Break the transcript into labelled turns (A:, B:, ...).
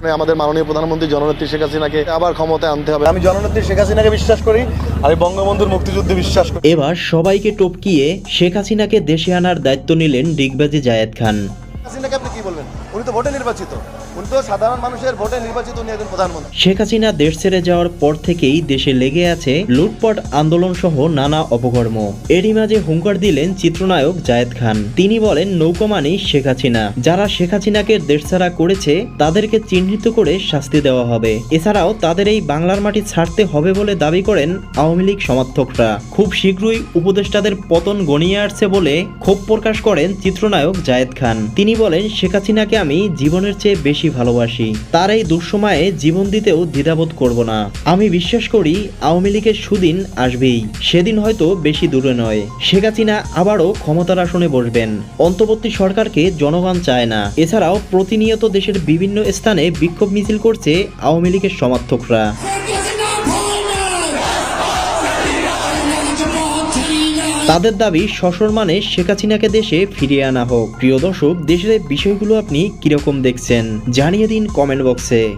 A: মানে আমাদের মাননীয় প্রধানমন্ত্রী জননেত্রী শেখ হাসিনাকে আবার ক্ষমতায় আনতে হবে। আমি জননেত্রী শেখ হাসিনাকে বিশ্বাস করি আমি বঙ্গবন্ধুর মুক্তিযুদ্ধে বিশ্বাস করি।
B: এবার সবাইকে টপকিয়ে শেখ হাসিনাকে দেশে আনার দায়িত্ব নিলেন ডিগবাজি জায়েদ খান। শেখ হাসিনা দেশ ছেড়ে যাওয়ার পর থেকেই দেশে লেগে আছে আন্দোলন সহ নানা অপকর্ম। এরই মাঝে হুঙ্কার দিলেন চিত্রনায়ক জায়েদ খান। তিনি বলেন, নৌকা মানেই শেখ হাসিনা। যারা শেখ হাসিনাকে দেশছাড়া করেছে, তাদেরকে চিহ্নিত করে শাস্তি দেওয়া হবে। এছাড়াও তাদের এই বাংলার মাটি ছাড়তে হবে বলে দাবি করেন আওয়ামী লীগ সমর্থকরা। খুব শীঘ্রই উপদেষ্টাদের পতন গণিয়ে আসছে বলে ক্ষোভ প্রকাশ করেন চিত্রনায়ক জায়েদ খান। তিনি বলেন, শেখ হাসিনাকে আমি জীবনের চেয়ে বেশি ভালোবাসি। তার এই দুঃসময়ে জীবন দিতেও দ্বিধাবোধ করব না। আমি বিশ্বাস করি, আওয়ামী লীগের সুদিন আসবেই। সেদিন হয়তো বেশি দূরে নয়। শেখ হাসিনা আবারও ক্ষমতার আসনে বসবেন। অন্তর্বর্তী সরকারকে জনগণ চায় না। এছাড়াও প্রতিনিয়ত দেশের বিভিন্ন স্থানে বিক্ষোভ মিছিল করছে আওয়ামী লীগের সমর্থকরা। তাদের দাবি সসম্মানে শেখ হাসিনাকে দেশে ফিরিয়ে আনা হোক। প্রিয় দর্শক, দেশের বিষয়গুলো আপনি কীরকম দেখছেন? জানিয়ে দিন কমেন্ট বক্সে।